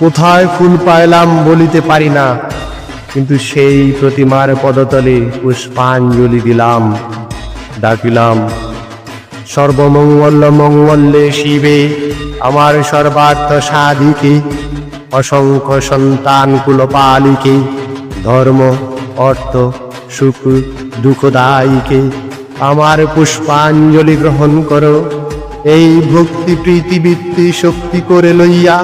কোথায় ফুল পাইলাম বলিতে পারি না, কিন্তু সেই প্রতিমার পদতলে পুষ্পাঞ্জলি দিলাম, ডাকিলাম, সর্বমঙ্গল মঙ্গলে শিবে, আমার সর্বার্থ সাধিকে, অসংখ্য সন্তান কুলপালিকে, ধর্ম, অর্থ, সুখ, দুঃখদায়ীকে, আমার পুষ্পাঞ্জলি গ্রহণ করো, এই ভক্তি প্রীতি বৃত্তি শক্তি করে লইয়া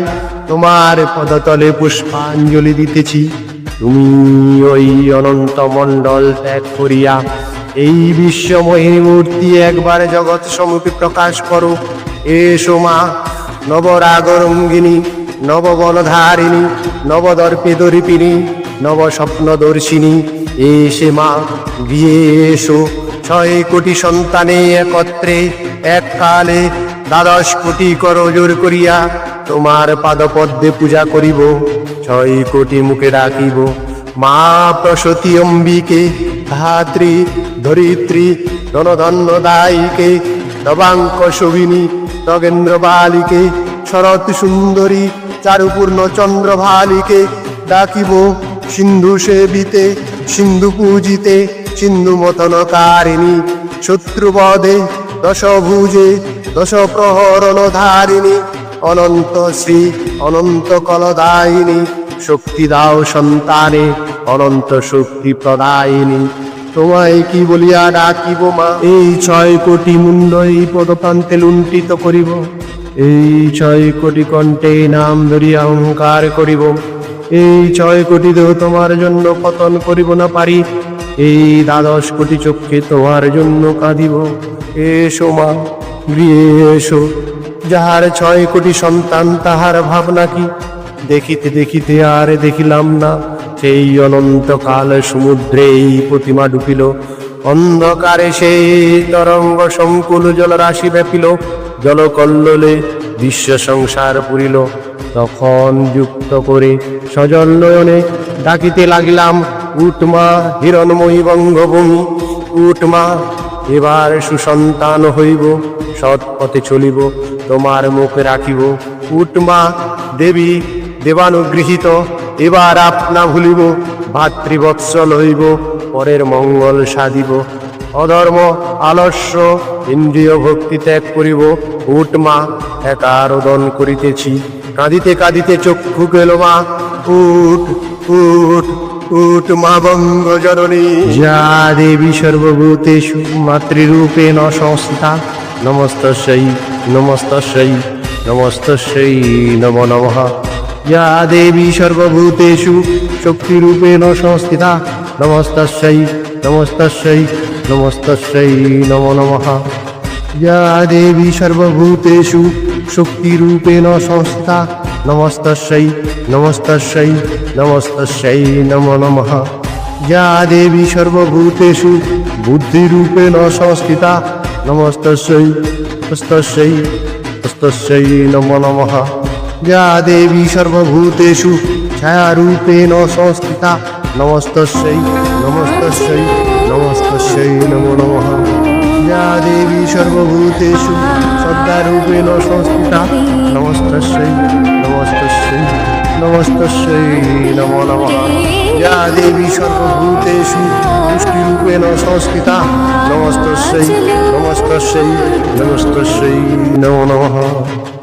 তোমার পদতলে পুষ্পাঞ্জলি দিতেছি। তুমি ওই অনন্ত মণ্ডল ত্যাগ করিয়া এই বিশ্বময়ী মূর্তি একবার জগৎ সম্মুখে প্রকাশ করো। এসো মা, নবরাগরঙ্গিনী, নববনধারিণী নবদর্পিদরিপিনী নব স্বপ্নদর্শিনী এসে মা, গিয়ে এসো। ছয় কোটি সন্তানে একত্রে এককালে দ্বাদশ কোটি করজোর করিয়া তোমার পাদপদ্মে পূজা করিব, ছয় কোটি মুখে ডাকিব। মা প্রসতী অম্বিকে, ধাত্রী, ধরিত্রী, ধনধন্য দায়ীকে, নবাঙ্ক শোভিনী নগেন্দ্র বালিকে, শরৎ সুন্দরী, চারুপূর্ণ চন্দ্রভালিকে ডাকিব। সিন্ধু সেবিতে, সিন্ধু পূজিতে, সিন্ধু মতনকারিণী শত্রুবধে দশভুজে দশ প্রহরণ ধারিণী অনন্ত শ্রী অনন্ত কলদায়িনী শক্তি দাও সন্তানে অনন্ত শক্তি প্রদায়িনী। তোমায় কি বলিয়া ডাকিব মা? এই ছয় কোটি মুন্ড এই পদপ্রান্তে লুণ্ঠিত করিব। এই ছয় কোটি কণ্ঠে নাম ধরিয়া অহংকার করিব। এই ছয় কোটি দেহ তোমার জন্য পতন করিব না পারি। এই দ্বাদশ কোটি চক্ষে তোমার জন্য কাঁদিব। এসো মা, গৃহে এসো। যাহার ছয় কোটি সন্তান, তাহার ভাবনা কি? দেখিতে দেখিতে আর দেখিলাম না। সেই অনন্তকাল সমুদ্রে এই প্রতিমা ডুবিল। অন্ধকারে সেই তরঙ্গ সংকুল জলরাশি ব্যাপিল। জলকল্লোলে বিশ্ব সংসার পুরিল। তখন যুক্ত করে সজল নয়নে ডাকিতে লাগিলাম, উটমা হিরণময়ী বঙ্গভূমি, উটমা, এবার সুসন্তান হইব সৎ পথে চলিব। তোমার মুখ রাখিব। উটমা দেবী দেবানুগৃহীত, এবার আপনা ভুলিব, ভাতৃবৎসল হইব, পরের মঙ্গল সাধিব। অধর্ম, আলস্য, ইন্দ্রিয় ভক্তি ত্যাগ করিব। উটমা একা রোদন করিতেছি। কাঁদিতে কাঁদিতে চক্ষু গেল মা। উঠ উঠ উঠ মা বঙ্গ জননী যা দেবী সর্বভূতেষু ন সংস্থিতা নমস্তস্যৈ নমস্তস্যৈ নমস্তস্যৈ নম নমঃ ইয়া দেবী সর্বভূতেষু শক্তিরূপেণ সংস্থিতা নমস্তস্যৈ নমস্তস্যৈ নমস্তস্যৈ নম নমঃ ইয়া দেবী সর্বভূতেষু শক্তিরূপেণ সংস্থিতা নমস্তস্যৈ নমস্তস্যৈ নমস্তস্যৈ নম নমঃ ইয়া দেবী সর্বভূতেষু বুদ্ধিরূপেণ সংস্থিতা नमस्तस्यै नमस्तस्यै नमस्तस्यै नमो नमः। या देवी सर्वभूतेषु छायारूपेण संस्थिता। नमस्तस्यै नमस्तस्यै नमस्तस्यै नमो नमः। या देवी सर्वभूतेषु श्रद्धारूपेण संस्थिता। नमस्तस्यै नमस्तस्यै। নমস্তস্যৈ নমো নমঃ। ইয়া দেবী সর্বভূতেষু পুষ্টিরূপেণ সংস্কৃতা। নমস্তস্যৈ নমস্তস্যৈ নমস্তস্যৈ নমো নমঃ।